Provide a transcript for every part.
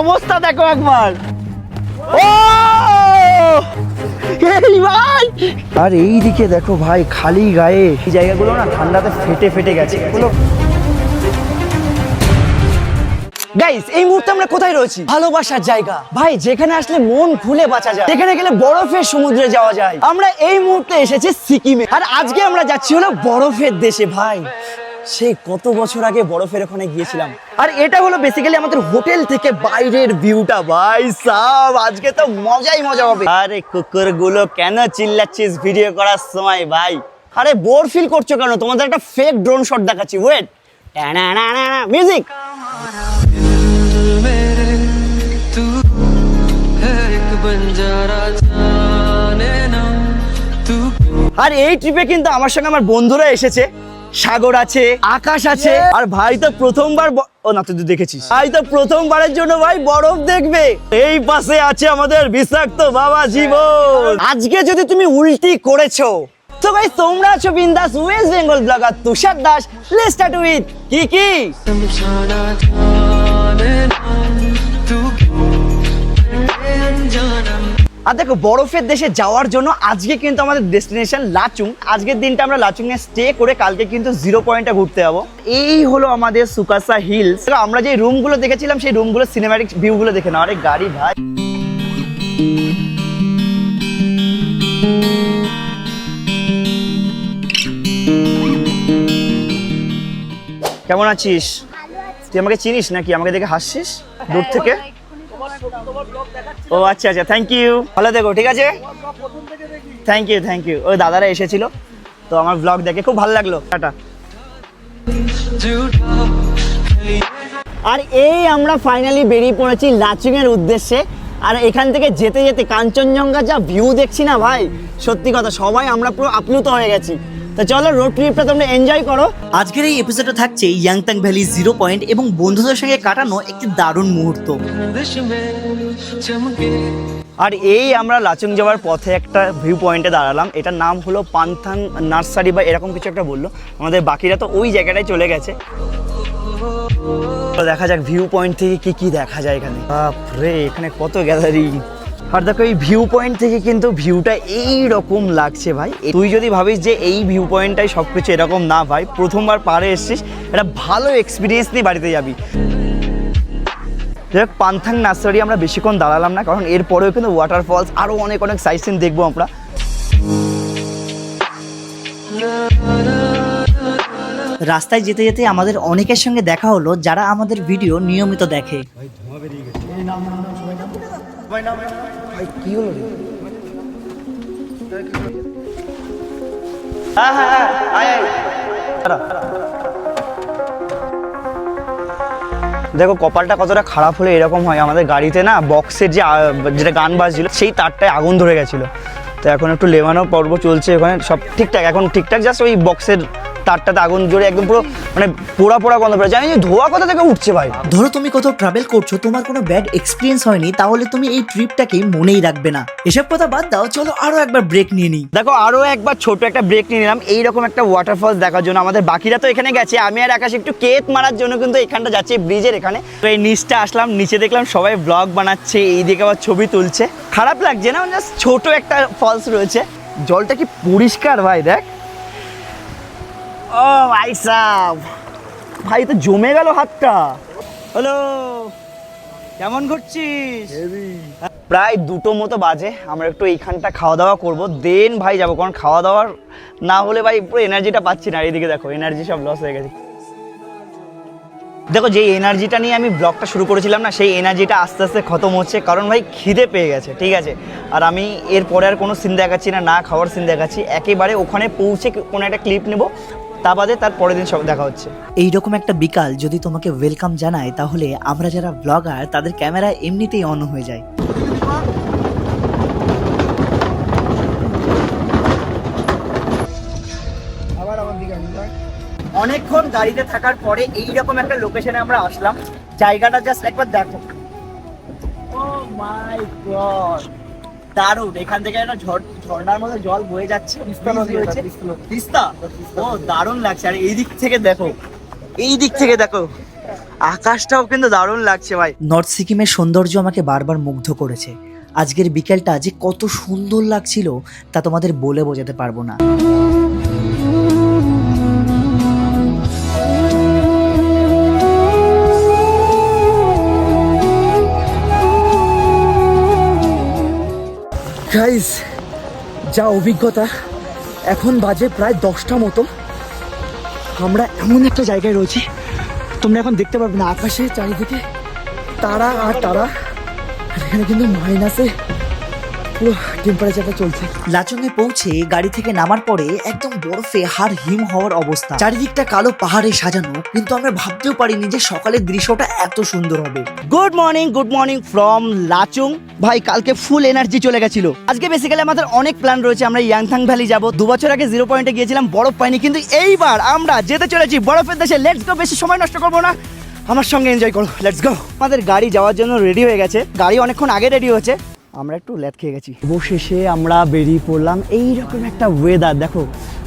অবস্থা দেখো একবার। ও! এই ভাই! আর এই দিকে দেখো ভাই খালি গায়ে। এই জায়গাগুলো না ঠান্ডাতে ফেটে ফেটে গেছে। এগুলো গাইস এই মুহূর্তে আমরা কোথায় রয়েছি? ভালোবাসার জায়গা। ভাই যেখানে আসলে মন খুলে বাঁচা যায়। যেখানে গেলে বরফের সমুদ্রে যাওয়া যায়। আমরা এই মুহূর্তে এসেছি সিকিমে। আর আজকে আমরা যাচ্ছি হলো বরফের দেশে ভাই। সেই কত বছর আগে বরফের ওখানে গিয়েছিলাম। হ্যাঁ। আর এটা হলো বেসিক্যালি আমাদের হোটেল থেকে বাইরের ভিউটা ভাই সাব আজকে তো মজাই মজা হবে। আরে কুকুরগুলো কেন চিল্লাচ্ছিস ভিডিও করার সময় ভাই? আরে বোর ফিল করছ কেন? তোমাদের একটা ফেক ড্রোন শট দেখাচ্ছি ওয়েট মিউজিক আর এই ট্রিপে কিন্তু আমার সঙ্গে আমার বন্ধুরা এসেছে। সাগর আছে আকাশ আছে। আর ভাই তো প্রথমবার ও না তুই দেখেছিস। ভাই তো প্রথমবারের জন্য ভাই বরফ দেখবে। এই পাশে আছে আমাদের বিষাক্ত বাবা জীবন। আজকে যদি তুমি উল্টি করেছ তো ভাই তোমরা আছো বিন্দাস West Bengal blogger Tushar Das let's start with কি আর দেখো বরফের দেশে যাওয়ার জন্য আজকে কিন্তু আমাদের ডেস্টিনেশন লাচুং। আজকের দিনটা আমরা লাচুংয়ে স্টে করে কালকে কিন্তু জিরো পয়েন্টে ঘুরতে যাব। এই হলো আমাদের সুকাসা হিলস আমরা যে রুমগুলো দেখেছিলাম সেই রুমগুলো সিনেমাটিক ভিউগুলো দেখে নাও। আরে গাড়ি ভাই। কেমন আছিস? তুই আমাকে চিনিস নাকি? আমাকে দেখে হাসছিস? দূর থেকে? ও আচ্ছা আচ্ছা থ্যাংক ইউ ভালো দেখো ঠিক আছে? থ্যাংক ইউ থ্যাংক ইউ ওই দাদারা এসেছিল। তো আমার ব্লগ দেখে খুব ভালো লাগল। টাটা। আর এই আমরা ফাইনালি বেরিয়ে পড়েছি লাচিংয়ের উদ্দেশ্যে। আর এখান থেকে যেতে যেতে কাঞ্চনজঙ্ঘা যা ভিউ দেখছি না ভাই, সত্যি কথা, সবাই আমরা পুরো আপ্লুত হয়ে গেছি। তা চলো রোড ট্রিপটা তোমরা এনজয় করো। আজকের এই এপিসোডে থাকছে ইয়াংতাং ভ্যালি জিরো পয়েন্ট এবং বন্ধুদের সঙ্গে কাটানো একটি দারুণ মুহূর্ত। আর এই আমরা লাচুং যাওয়ার পথে একটা ভিউ পয়েন্টে দাঁড়ালাম। এটার নাম হলো পান্থান নার্সারি বা এরকম কিছু একটা বলল। আমাদের বাকিরা তো ওই জায়গাটায় চলে গেছে। দেখা যাক ভিউ পয়েন্ট থেকে কি কি দেখা যায় এখানে। বাপরে এখানে কত গ্যালারি আর দেখো এই ভিউ পয়েন্ট থেকে কিন্তু ভিউটা এই রকম লাগছে ভাই। তুই যদি ভাবিস যে এই ভিউ পয়েন্টটাই সব কিছু এরকম না ভাই প্রথমবার পারে এসছিস একটা ভালো এক্সপিরিয়েন্স নিয়ে বাড়িতে যাবি। যাই হোক, পান্থাং নার্সারি আমরা বেশিক্ষণ দাঁড়ালাম না কারণ এরপরেও কিন্তু ওয়াটারফলস আরও অনেক অনেক সাইট সিন দেখব আমরা। রাস্তায় যেতে যেতে আমাদের অনেকের সঙ্গে দেখা হলো যারা আমাদের ভিডিও নিয়মিত দেখে। হ্যাঁ হ্যাঁ হ্যাঁ আয় আয়। দেখো কপালটা কতটা খারাপ হলে এরকম হয়। আমাদের গাড়িতে না বক্সের যে যেটা গান বাজছিল সেই তারটায় আগুন ধরে গেছিল। তো এখন একটু লেবানো পর্ব চলছে ওখানে। সব ঠিকঠাক এখন ঠিকঠাক জাস্ট ওই বক্সের তারটাতে আগুন জোরে একদম পুরো মানে পোড়া পোড়া গন্ধ পেয়ে জানি ধোয়া কোথা থেকে উঠছে ভাই। ধরো তুমি কোথাও ট্রাভেল করছ তোমার কোনো ব্যাড এক্সপিরিয়েন্স হয়নি তাহলে তুমি এই ট্রিপটাকে মনেই রাখবে না। এসব কথা বাদ দাও চলো আরও একবার ব্রেক নিয়ে নিই। দেখো আরও একবার ছোট একটা ব্রেক নিয়ে নিলাম। এইরকম একটা ওয়াটারফল দেখার জন্য আমাদের বাকিরা তো এখানে গেছে। আমি আর আকাশ একটু কেত মারার জন্য কিন্তু এখানটা যাচ্ছি ব্রিজের এখানে। তো এই নিচটা আসলাম নিচে দেখলাম সবাই ব্লগ বানাচ্ছে এইদিকে আবার ছবি তুলছে। খারাপ লাগছে না জাস্ট ছোট একটা ফলস রয়েছে। জলটা কি পরিষ্কার ভাই দেখ। ও ভাই সাব ভাই তো জমে গেল হাতটা। হ্যালো কেমন করছিস? প্রায় দুটো মতো বাজে আমরা একটু এইখানটা খাওয়া দাওয়া করব। দেন ভাই যাব কারণ খাওয়া দাওয়ার না হলে ভাই পুরো এনার্জিটা পাচ্ছি না। এইদিকে দেখো এনার্জি সব লস হয়ে গেছে। দেখো যে এনার্জিটা নিয়ে আমি ব্লগটা শুরু করেছিলাম না সেই এনার্জিটা আস্তে আস্তে খতম হচ্ছে কারণ ভাই খিদে পেয়ে গেছে ঠিক আছে? আর আমি এরপরে আর কোনো সিন দেখাচ্ছি না না খাওয়ার সিন দেখাচ্ছি। একেবারে ওখানে পৌঁছে কোনো একটা ক্লিপ নেব তা বাদে তার পরের দিন সব দেখা হচ্ছে। এইরকম একটা বিকাল যদি তোমাকে ওয়েলকাম জানায় তাহলে আমরা যারা ব্লগার তাদের ক্যামেরা এমনিতেই অন হয়ে যায়। অনেকক্ষণ গাড়িতে থাকার পরে এইরকম একটা লোকেশনে আমরা আসলাম। জায়গাটা জাস্ট একবার দেখো। ও মাই গড দারুণ। এখান থেকে একটা ঝড় ঝর্ণার মধ্যে জল বয়ে যাচ্ছে তিস্তা ও দারুণ লাগছে। আর এই দিক থেকে দেখো এই দিক থেকে দেখো আকাশটাও কিন্তু দারুণ লাগছে ভাই। নর্থ সিকিমের সৌন্দর্য আমাকে বারবার মুগ্ধ করেছে। আজকের বিকেলটা যে কত সুন্দর লাগছিল তা তোমাদের বলে বোঝাতে পারব না। গাইস যা অভিজ্ঞতা, এখন বাজে প্রায় দশটা মতো। আমরা এমন একটা জায়গায় রয়েছি, তোমরা এখন দেখতে পারবে না আকাশে চারিদিকে তারা আর তারা এখানে কিন্তু মাইনাসে পুরো টেম্পারেচারটা চলছে। লাচুংয়ে পৌঁছে গাড়ি থেকে নামার পরে একদম বরফে হার হিম হওয়ার অবস্থা। চারিদিকটা কালো পাহাড়ে সাজানো, কিন্তু আমরা ভাবতেও পারিনি যে সকালের দৃশ্যটা এত সুন্দর হবে। Good morning good morning from Lachung. ভাই, কালকে ফুল এনার্জি চলে গেছিল। আজকে বেসিক্যালি আমাদের অনেক প্ল্যান রয়েছে, আমরা ইয়াংথাং ভ্যালি যাব। দু বছর আগে জিরো পয়েন্টে গিয়েছিলাম, বরফ পাইনি, কিন্তু এইবার আমরা যেতে চলেছি বরফের দেশে। লেটস গো বেশি সময় নষ্ট করব না। আমার সঙ্গে এনজয় করো লেটস গো আমাদের গাড়ি যাওয়ার জন্য রেডি হয়ে গেছে। গাড়ি অনেকক্ষণ আগে রেডি হয়েছে। আমরা একটু ল্যাদ খেয়ে গেছি। অবশেষে আমরা বেরিয়ে পড়লাম। এইরকম একটা ওয়েদার দেখো,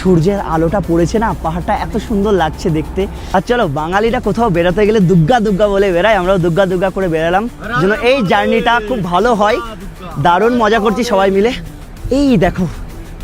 সূর্যের আলোটা পড়েছে না, পাহাড়টা এত সুন্দর লাগছে দেখতে। আর চলো, বাঙালিরা কোথাও বেড়াতে গেলে দুগ্গা দুগ্গা বলে বেড়ায়, আমরাও দুগ্গা দুগ্গা করে বেরালাম যেন এই জার্নিটা খুব ভালো হয়। দারুণ মজা করছি সবাই মিলে। এই দেখো,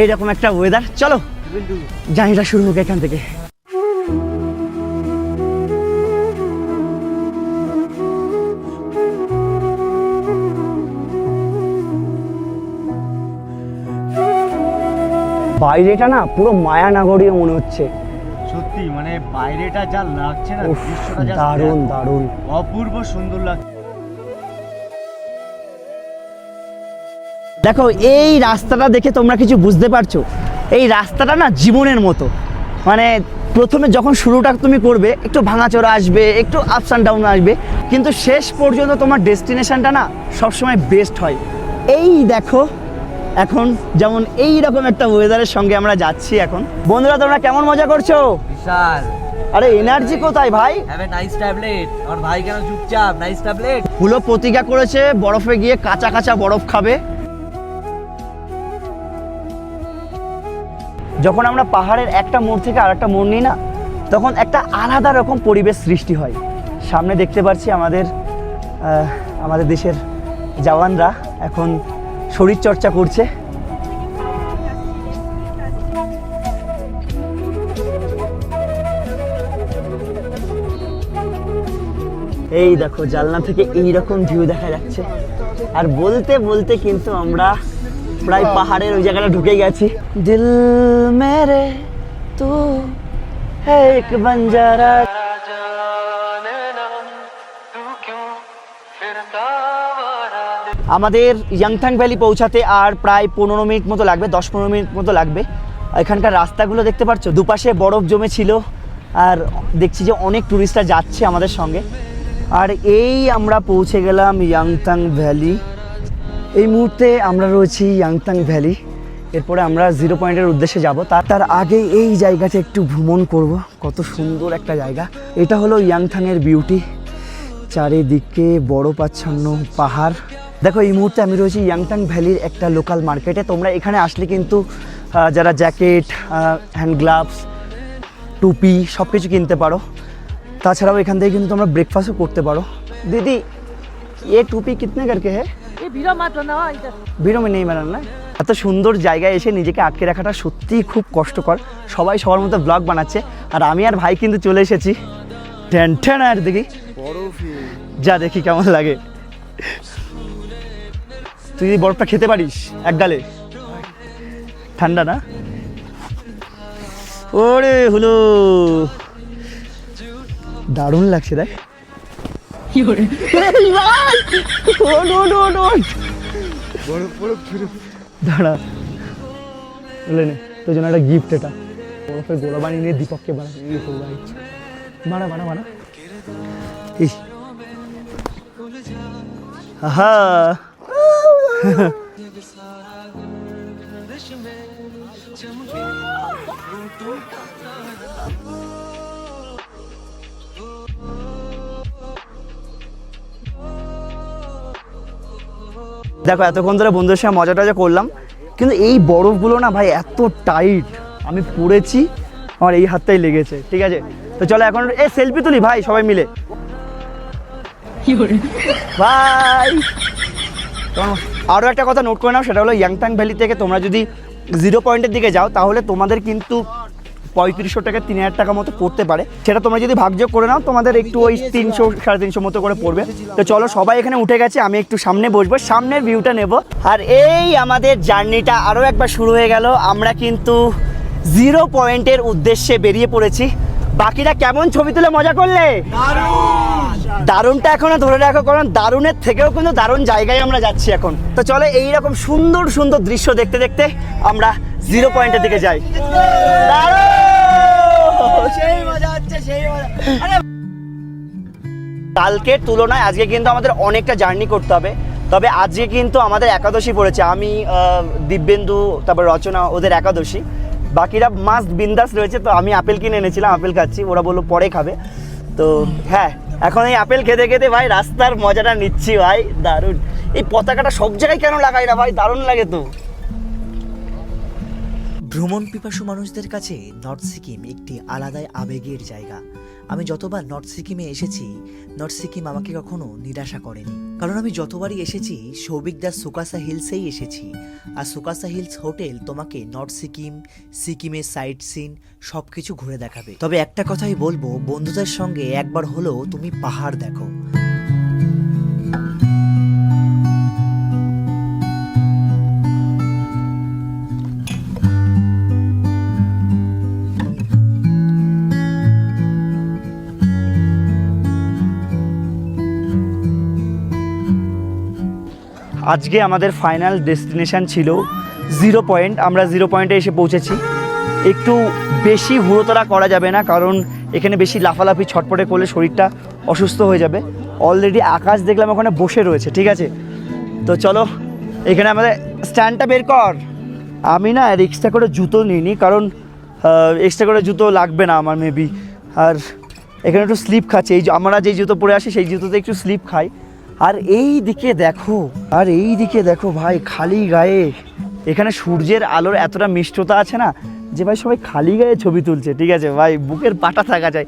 এইরকম একটা ওয়েদার চলো, জার্নিটা শুরু হোক এখান থেকে। বাইরেটা না পুরো মায়ানগরীয় মনে হচ্ছে। সত্যি মানে বাইরেটা যা লাগছে না দৃশ্যটা just দারুণ দারুণ। অপূর্ব সুন্দর লাগছে দেখো এই রাস্তাটা দেখে তোমরা কিছু বুঝতে পারছ? এই রাস্তাটা না জীবনের মতো। মানে প্রথমে যখন শুরুটা তুমি করবে একটু ভাঙাচোরা আসবে একটু আপস অ্যান্ড ডাউন আসবে কিন্তু শেষ পর্যন্ত তোমার ডেস্টিনেশনটা না সবসময় বেস্ট হয়। এই দেখো এখন যেমন এই রকম একটা ওয়েদারের সঙ্গে আমরা যাচ্ছি এখন। বন্ধুরা তোমরা কেমন মজা করছ? বিশাল। আরে এনার্জি কোথায় ভাই? হ্যাভ এ নাইস ট্যাবলেট আমার ভাই কেন চুপচাপ? নাইস ট্যাবলেট হুলো প্রতিজ্ঞা করেছে বরফে গিয়ে কাঁচা কাঁচা বরফ খাবে। যখন আমরা পাহাড়ের একটা মোড় থেকে আরেকটা মোড় নিই না তখন একটা আলাদা রকম পরিবেশ সৃষ্টি হয়। সামনে দেখতে পাচ্ছি আমাদের আমাদের দেশের জওয়ানরা এখন শরীর চর্চা করছে। এই দেখো জানলা থেকে এই রকম ভিউ দেখা যাচ্ছে। আর বলতে বলতে কিন্তু আমরা প্রায় পাহাড়ের ওই জায়গাটা ঢুকে গেছি। দিল মেরে তু এক বঞ্জারা আমাদের ইয়াংথাং ভ্যালি পৌঁছাতে আর প্রায় পনেরো মিনিট মতো লাগবে, দশ পনেরো মিনিট মতো লাগবে। এখানকার রাস্তাগুলো দেখতে পাচ্ছ দুপাশে বরফ জমে ছিল আর দেখছি যে অনেক টুরিস্টরা যাচ্ছে আমাদের সঙ্গে। আর এই আমরা পৌঁছে গেলাম ইয়াংথাং ভ্যালি। এই মুহূর্তে আমরা রয়েছি ইয়াংথাং ভ্যালি। এরপরে আমরা জিরো পয়েন্টের উদ্দেশ্যে যাব। তার তার আগে এই জায়গাটা একটু ভ্রমণ করব। কত সুন্দর একটা জায়গা। এটা হলো ইয়াংথাংয়ের বিউটি। চারিদিকে বরফাচ্ছন্ন পাহাড়। দেখো এই মুহূর্তে আমি রয়েছি ইয়াংটাং ভ্যালির একটা লোকাল মার্কেটে তোমরা এখানে আসলে কিন্তু যারা জ্যাকেট হ্যান্ড গ্লাভস টুপি সব কিছু কিনতে পারো। তাছাড়াও এখান থেকে কিন্তু তোমরা ব্রেকফাস্টও করতে পারো। দিদি এ টুপি কিতনে করকে হ্যাঁ ভিড়ও নেই ম্যাডাম না। এত সুন্দর জায়গায় এসে নিজেকে আটকে রাখাটা সত্যিই খুব কষ্টকর। সবাই সবার মতো ব্লগ বানাচ্ছে। আর আমি আর ভাই কিন্তু চলে এসেছি। ঠ্যান ঠ্যান আর দেখি। যা দেখি কেমন লাগে। তুই যদি বরফটা খেতে পারিস এক গালে। ঠান্ডা না? ওরে হলো। দারুণ লাগছে দেখ। দাঁড়া। বলে নে তোর জন্য একটা গিফট এটা। বরফের গোলা বানিয়ে নিয়ে দীপককে আহা। দেখো এতক্ষণ ধরে বন্ধুদের সঙ্গে মজা টজা করলাম কিন্তু এই বরফগুলো না ভাই এত টাইট আমি পড়েছি আমার এই হাতটাই লেগেছে ঠিক আছে? তো চলো এখন এ সেলফি তুলি ভাই সবাই মিলে। বাই আরও একটা কথা নোট করে নাও, সেটা হলো ইয়াংটাং ভ্যালি থেকে তোমরা যদি জিরো পয়েন্টের দিকে যাও, তাহলে তোমাদের কিন্তু পঁয়ত্রিশশো টাকা তিন হাজার টাকা মতো পড়তে পারে। সেটা তোমরা যদি ভাগযোগ করে নাও, তোমাদের একটু ওই তিনশো, সাড়ে তিনশো মতো করে পড়বে। তো চলো, সবাই এখানে উঠে গেছে, আমি একটু সামনে বসবো, সামনের ভিউটা নেব। আর এই আমাদের জার্নিটা আরও একবার শুরু হয়ে গেল। আমরা কিন্তু জিরো পয়েন্টের উদ্দেশ্যে বেরিয়ে পড়েছি। বাকিরা কেমন ছবি তুলে মজা করলে? দারুণটা এখনও ধরে রাখো কারণ দারুণের থেকেও কিন্তু দারুণ জায়গায় আমরা যাচ্ছি এখন। তো চলে এইরকম সুন্দর সুন্দর দৃশ্য দেখতে দেখতে আমরা জিরো পয়েন্টের দিকে যাই। দারুণ! সেই মজা হচ্ছে, সেই মজা। কালকের তুলনায় আজকে কিন্তু আমাদের অনেকটা জার্নি করতে হবে। তবে আজকে কিন্তু আমাদের একাদশী পড়েছে। আমি দিব্যেন্দু তারপর রচনা ওদের একাদশী। বাকিরা মাস্ট বিন্দাস রয়েছে, তো আমি আপেল কিনে এনেছিলাম, আপেল খাচ্ছি, ওরা বলল পরে খাবে। তো হ্যাঁ এখন এই আপেল খেতে খেতে ভাই রাস্তার মজাটা নিচ্ছি ভাই, দারুণ। এই পতাকাটা সব জায়গায় কেন লাগাই না ভাই? দারুণ লাগে তো। ভ্রমণ পিপাসু মানুষদের কাছে নর্থ সিকিম একটি আলাদাই আবেগের জায়গা। আমি যতবার নর্থ সিকিমে এসেছি, নর্থ সিকিম আমাকে কখনো নিরাশা করেনি। কারণ আমি যতবারই এসেছি সৌভিকদার সুকাসা হিলসেই এসেছি। আর সুকাসা হিলস হোটেল তোমাকে নর্থ সিকিম, সিকিমের সাইট সিন সব কিছু ঘুরে দেখাবে। তবে একটা কথাই বলব, বন্ধুদের সঙ্গে একবার হলেও তুমি পাহাড় দেখো। আজকে আমাদের ফাইনাল ডেস্টিনেশান ছিল জিরো পয়েন্ট আমরা জিরো পয়েন্টে এসে পৌঁছেছি। একটু বেশি হুড়োতরা করা যাবে না, কারণ এখানে বেশি লাফালাফি, ছটপটে করলে শরীরটা অসুস্থ হয়ে যাবে। অলরেডি আকাশ দেখলাম ওখানে বসে রয়েছে, ঠিক আছে? তো চলো, এখানে আমাদের স্ট্যান্ডটা বের কর। আমি না আর এক্সট্রা করে জুতো নিইনি, কারণ এক্সট্রা করে জুতো লাগবে না আমার মেবি আর এখানে একটু স্লিপ খাচ্ছে। এই আমরা যেই জুতো পরে আসি, সেই জুতোতে একটু স্লিপ খাই। আর এই দিকে দেখো আর এই দিকে দেখো ভাই খালি গায়ে। এখানে সূর্যের আলোর এতটা মিষ্টতা আছে না যে ভাই সবাই খালি গায়ে ছবি তুলছে ঠিক আছে? ভাই বুকের পাটা থাকা যায়।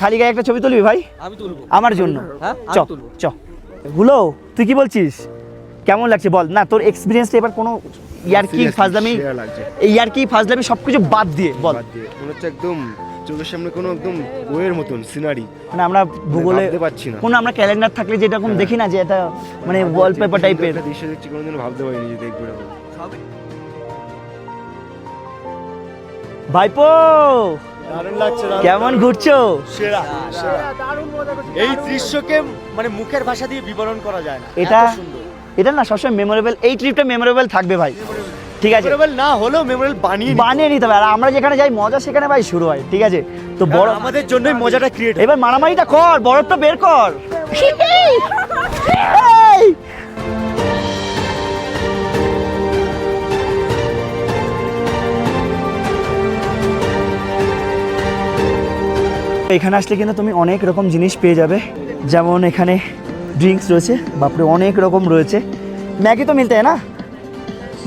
খালি গায়ে একটা ছবি তুলবি ভাই? আমি তুলবো। আমার জন্য। হ্যাঁ, চ চ। হুলো তুই কি বলছিস? কেমন লাগছে বল? না তোর এক্সপিরিয়েন্সটা এবার কোনো ইয়ার কি ফাজলামি এই ইয়ার কি ফাজলামি সব কিছু বাদ দিয়ে বল। মনে হচ্ছে একদম চোখের সামনে কোনো একদম বইয়ের মতন সিনারি মানে আমরা ভূগোলে ভাবতে পারছি না। কোনো আমরা ক্যালেন্ডার থাকলে যেরকম দেখি না যে এটা মানে ওয়ালপেপার টাইপের একটা দৃশ্য দেখছি কোনোদিন ভাবতে পারিনি যে দেখব এরকম। ভাইপো! কেমন ঘুরছো? সেরা এই দৃশ্যকে মানে মুখের ভাষা দিয়ে বিবরণ করা যায় না। এটা এটা না সবসময় মেমোরেবল এই ট্রিপটা মেমোরেবল থাকবে ভাই। ঠিক আছে। মেমোরেবল না হলেও মেমোরেবল বানিয়ে বানিয়ে নিতে হবে। আর আমরা যেখানে যাই মজা সেখানে ভাই শুরু হয় ঠিক আছে? তো হবে। বড় আমাদের জন্যই মজাটা ক্রিয়েট এবার মারামারিটা কর বরফটা বের কর! এখানে আসলে কিন্তু তুমি অনেক রকম জিনিস পেয়ে যাবে। যেমন এখানে ড্রিঙ্কস রয়েছে বাপরে অনেক রকম রয়েছে। ম্যাগি তো মিলতে হয় না?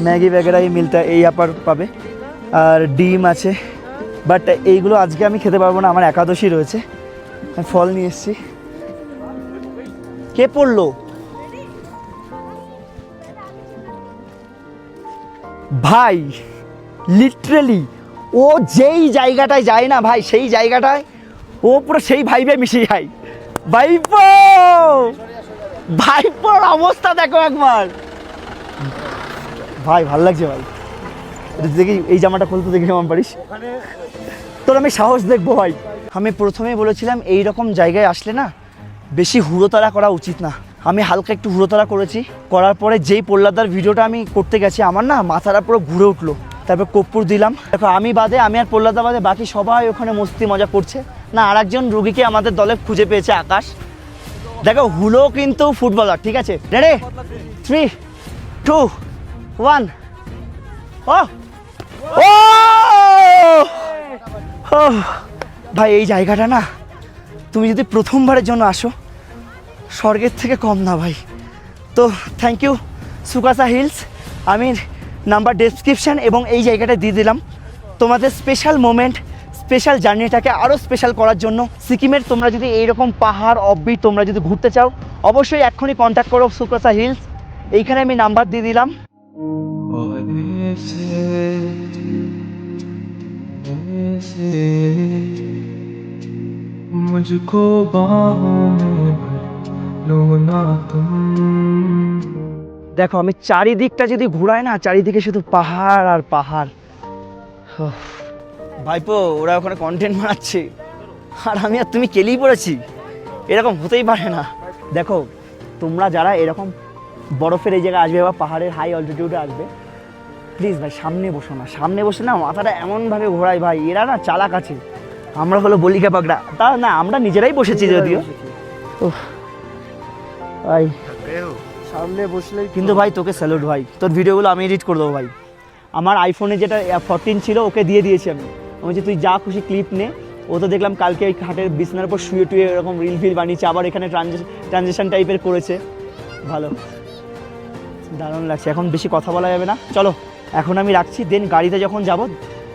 ম্যাগি वगैरह ही मिलता है এই আপার পাবে আর ডিম আছে বাট এইগুলো আজকে আমি খেতে পারবো না আমার একাদশী রয়েছে আমি ফল নিয়ে এসেছি কে পড়লো ভাই লিটারেলি ও যেই জায়গাটায় যায় না ভাই সেই জায়গাটায় ও পুরো সেই ভাইবে মিশে যায় ভাইপো ভাইপোর অবস্থা দেখো একবার ভাই, ভালো লাগছে ভাই। দেখি, এই জামাটা খুলতে দেখি কেমন পারিস। তোর আমি সাহস দেখব ভাই। আমি প্রথমেই বলেছিলাম এই রকম জায়গায় আসলে না, বেশি হুড়োতাড়া করা উচিত না। আমি হালকা একটু হুড়োতাড়া করেছি। করার পরে যেই পল্লাদার ভিডিওটা আমি করতে গেছি, আমার না মাথাটা পুরো ঘুরে উঠল। তারপর কর্পূর দিলাম। দেখো, আমি বাদে, আমি আর পল্লাদা বাদে বাকি সবাই ওখানে মস্তি মজা করছে। না, আরেকজন রুগীকে আমাদের দলে খুঁজে পেয়েছে আকাশ। দেখো, হুলো কিন্তু ফুটবলার, ঠিক আছে? রেডি থ্রি টু ওয়ান ও ও ভাই, এই জায়গাটা না, তুমি যদি প্রথমবারের জন্য আসো, স্বর্গের থেকে কম না ভাই। তো থ্যাংক ইউ সুকাসা হিলস। আমি নাম্বার ডেসক্রিপশান এবং এই জায়গাটা দিয়ে দিলাম। তোমাদের স্পেশাল মোমেন্ট স্পেশাল জার্নিটাকে আরও স্পেশাল করার জন্য সিকিমের তোমরা যদি এইরকম পাহাড় অব্বিট তোমরা যদি ঘুরতে চাও, অবশ্যই এক্ষুনি কন্ট্যাক্ট করো সুকসা হিলস। এইখানে আমি নাম্বার দিয়ে দিলাম। मुझको बाहों में भर लो ना तुम দেখো আমি চারিদিকটা যদি ঘুরাই না চারিদিকে শুধু পাহাড় আর পাহাড় উফ। ভাইপো ওরা ওখানে কন্টেন্ট বানাচ্ছে আর আমি আর তুমি কেলেই পড়েছি এরকম হতেই পারে না দেখো তোমরা যারা এরকম বরফের এই জায়গায় আসবে বা পাহাড়ের হাই অল্টিটিউডে আসবে। প্লিজ ভাই সামনে বসো না সামনে বসে না মাথাটা এমনভাবে ঘোরায় ভাই এরা না চালাক আছে। আমরা হলো বলিকা পাকড়া তা না আমরা নিজেরাই বসেছি যদিও। উফ, ভাই। সামনে বসলেই কিন্তু ভাই তোকে স্যালুট ভাই তোর ভিডিওগুলো আমি এডিট করে দেবো ভাই। আমার আইফোনে যেটা ফোরটিন ছিল ওকে দিয়ে দিয়েছি আমি। আমি বলছি তুই যা খুশি ক্লিপ নে। ও তো দেখলাম কালকে ওই খাটের বিছনার উপর শুয়ে টুয়ে এরকম রিল ফিল বানিয়েছে আবার এখানে ট্রানজেকশন টাইপের করেছে। ভালো। দারুণ লাগছে এখন বেশি কথা বলা যাবে না। চলো এখন আমি রাখছি দেন গাড়িতে যখন যাব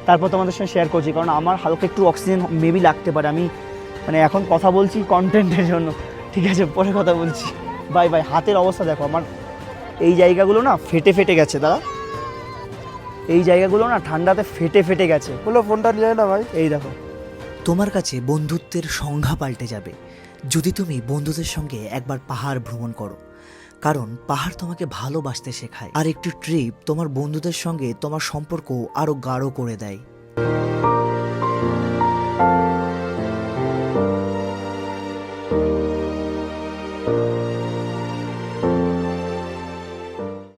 তারপর তোমাদের সঙ্গে শেয়ার করছি কারণ আমার হালকা একটু অক্সিজেন মেবি লাগতে পারে। আমি মানে এখন কথা বলছি কন্টেন্টের জন্য ঠিক আছে পরে কথা বলছি। বাই বাই হাতের অবস্থা দেখো আমার এই জায়গাগুলো না ফেটে ফেটে গেছে দাদা। এই জায়গাগুলো না ঠান্ডাতে ফেটে ফেটে গেছে। বলো ফোনটা নিয়ে না ভাই। এই দেখো। তোমার কাছে বন্ধুত্বের সংজ্ঞা পাল্টে যাবে। যদি তুমি বন্ধুদের সঙ্গে একবার পাহাড় ভ্রমণ করো কারণ পাহাড় তোমাকে ভালোবাসতে শেখায়। আর একটি ট্রিপ তোমার বন্ধুদের সঙ্গে তোমার সম্পর্ক আরও গাঢ় করে দেয়।